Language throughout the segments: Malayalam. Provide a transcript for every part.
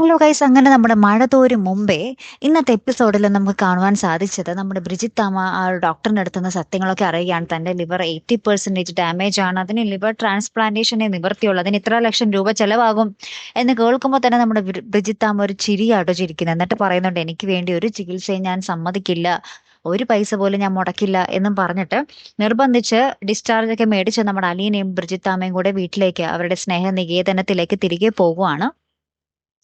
ഹലോ ഗൈസ് അങ്ങനെ നമ്മുടെ മഴ തോരും മുമ്പേ ഇന്നത്തെ എപ്പിസോഡിൽ നമുക്ക് കാണുവാൻ സാധിച്ചത് നമ്മുടെ ബ്രിജിത്ത് അമ്മ ആ ഡോക്ടറിന്റെ അടുത്ത് സത്യങ്ങളൊക്കെ അറിയുകയാണ്. തന്റെ ലിവർ എയ്റ്റി പെർസെന്റേജ് ഡാമേജ് ആണ്. അതിന് ലിവർ ട്രാൻസ്പ്ലാന്റേഷനെ നിവർത്തിയുള്ളൂ. അതിന് ഇത്ര ലക്ഷം രൂപ ചെലവാകും എന്ന് കേൾക്കുമ്പോൾ തന്നെ നമ്മുടെ ബ്രി- ബ്രിജിത്ത് അമ്മ ഒരു ചിരിയാട്ടോ ചിരിക്കുന്നത് എന്നിട്ട് പറയുന്നുണ്ട് എനിക്ക് വേണ്ടി ഒരു ചികിത്സയും ഞാൻ സമ്മതിക്കില്ല. ഒരു പൈസ പോലും ഞാൻ മുടക്കില്ല എന്നും പറഞ്ഞിട്ട് നിർബന്ധിച്ച് ഡിസ്ചാർജ് ഒക്കെ മേടിച്ച് നമ്മുടെ അലീനയും ബ്രിജിത്താമ്മയും കൂടെ വീട്ടിലേക്ക് അവരുടെ സ്നേഹ നികേതനത്തിലേക്ക് തിരികെ പോകുവാണ്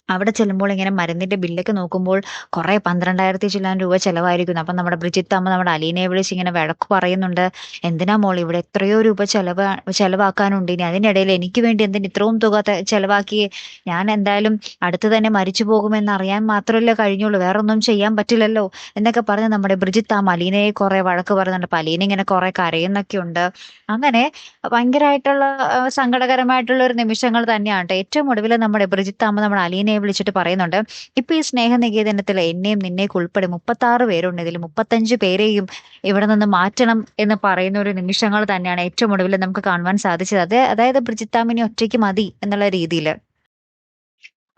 അവിടെ ചെല്ലുമ്പോൾ ഇങ്ങനെ മരുന്നിന്റെ ബില്ലൊക്കെ നോക്കുമ്പോൾ കുറെ പന്ത്രണ്ടായിരത്തി ചില്ലാൻ രൂപ ചിലവായിരിക്കുന്നു. അപ്പം നമ്മുടെ ബ്രിജിത്ത് അമ്മ നമ്മുടെ അലീനയെ വിളിച്ച് ഇങ്ങനെ വിളക്ക് പറയുന്നുണ്ട്. എന്തിനാ മോൾ ഇവിടെ എത്രയോ രൂപ ചെലവ് ചിലവാക്കാനുണ്ട്. ഇനി അതിനിടയിൽ എനിക്ക് വേണ്ടി എന്തിന് ഇത്രയും തുക ചിലവാക്കി ഞാൻ എന്തായാലും അടുത്ത് തന്നെ മരിച്ചു പോകുമെന്ന് അറിയാൻ മാത്രമല്ലേ കഴിഞ്ഞുള്ളൂ. വേറെ ഒന്നും ചെയ്യാൻ പറ്റില്ലല്ലോ. എന്നൊക്കെ പറഞ്ഞ് നമ്മുടെ ബ്രിജിത്ത് അമ്മ അലീനയെ കുറെ വഴക്ക് പറയുന്നുണ്ട്. അപ്പൊ അലീന ഇങ്ങനെ കുറെ കരയുന്നൊക്കെ ഉണ്ട്. അങ്ങനെ ഭയങ്കരമായിട്ടുള്ള സങ്കടകരമായിട്ടുള്ള ഒരു നിമിഷങ്ങൾ തന്നെയാണ്. ഏറ്റവും ഒടുവിൽ നമ്മുടെ ബ്രിജിത്ത് അമ്മ നമ്മുടെ അലീനയെ വിളിച്ചിട്ട് പറയുന്നുണ്ട് ഇപ്പൊ ഈ സ്നേഹനികേതനത്തിൽ എന്നെയും നിന്നേക്ക് ഉൾപ്പെടെ മുപ്പത്തി ആറ് പേരുണ്ട്. ഇതിൽ മുപ്പത്തഞ്ച് പേരെയും ഇവിടെ നിന്ന് മാറ്റണം എന്ന് പറയുന്ന ഒരു നിമിഷങ്ങൾ തന്നെയാണ് ഏറ്റവും ഒടുവിൽ നമുക്ക് കാണുവാൻ സാധിച്ചത്. അത് അതായത് ബ്രിജിത്താമിനി ഒറ്റയ്ക്ക് മതി എന്നുള്ള രീതിയിൽ.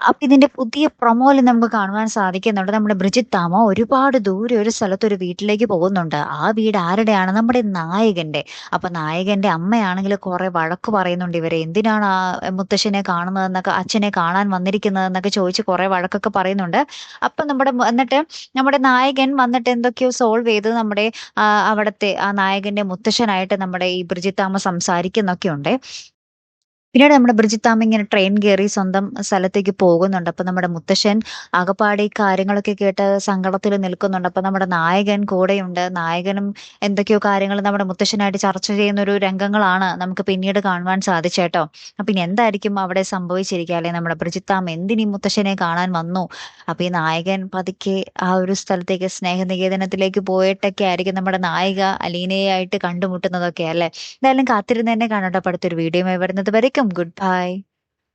അപ്പൊ ഇതിന്റെ പുതിയ പ്രൊമോയിൽ നമുക്ക് കാണുവാൻ സാധിക്കുന്നുണ്ട്. നമ്മുടെ ബ്രിജിത്താമ ഒരുപാട് ദൂരെ ഒരു സ്ഥലത്ത് ഒരു വീട്ടിലേക്ക് പോകുന്നുണ്ട്. ആ വീട് ആരുടെയാണ്? നമ്മുടെ നായകന്റെ. അപ്പൊ നായകന്റെ അമ്മയാണെങ്കിൽ കുറെ വഴക്ക് പറയുന്നുണ്ട് ഇവരെ. എന്തിനാണ് ആ മുത്തശ്ശനെ കാണുന്നതെന്നൊക്കെ അച്ഛനെ കാണാൻ വന്നിരിക്കുന്നതെന്നൊക്കെ ചോദിച്ച് കുറെ വഴക്കൊക്കെ പറയുന്നുണ്ട്. അപ്പൊ നമ്മുടെ എന്നിട്ട് നമ്മുടെ നായകൻ വന്നിട്ട് എന്തൊക്കെയോ സോൾവ് ചെയ്ത് നമ്മുടെ അവിടുത്തെ ആ നായകന്റെ മുത്തശ്ശനായിട്ട് നമ്മുടെ ഈ ബ്രിജിത്താമ സംസാരിക്കുന്നൊക്കെ ഉണ്ട് പിന്നീട് നമ്മുടെ ബ്രിജിത്താമ്മ ഇങ്ങനെ ട്രെയിൻ കയറി സ്വന്തം സ്ഥലത്തേക്ക് പോകുന്നുണ്ട്. അപ്പൊ നമ്മുടെ മുത്തശ്ശൻ ആകപ്പാടെ ഈ കാര്യങ്ങളൊക്കെ കേട്ട് സങ്കടത്തിൽ നിൽക്കുന്നുണ്ട്. അപ്പൊ നമ്മുടെ നായകൻ കൂടെയുണ്ട്. നായകനും എന്തൊക്കെയോ കാര്യങ്ങൾ നമ്മുടെ മുത്തശ്ശനായിട്ട് ചർച്ച ചെയ്യുന്ന ഒരു രംഗങ്ങളാണ് നമുക്ക് പിന്നീട് കാണുവാൻ സാധിച്ചേട്ടോ. അപ്പൊ ഇനി എന്തായിരിക്കും അവിടെ സംഭവിച്ചിരിക്കുക? അല്ലെ നമ്മുടെ ബ്രിജിത്താമ്മ എന്തിനീ മുത്തശ്ശനെ കാണാൻ വന്നു? അപ്പൊ ഈ നായകൻ പതുക്കെ ആ ഒരു സ്ഥലത്തേക്ക് സ്നേഹനികേതനത്തിലേക്ക് പോയിട്ടൊക്കെ ആയിരിക്കും നമ്മുടെ നായിക അലീനയായിട്ട് കണ്ടുമുട്ടുന്നതൊക്കെ അല്ലെ? എന്തായാലും കാത്തിരുന്ന് തന്നെ കാണട്ടെ. അടുത്തൊരു വീഡിയോ വരുന്നത് വരയ്ക്കും Welcome goodbye.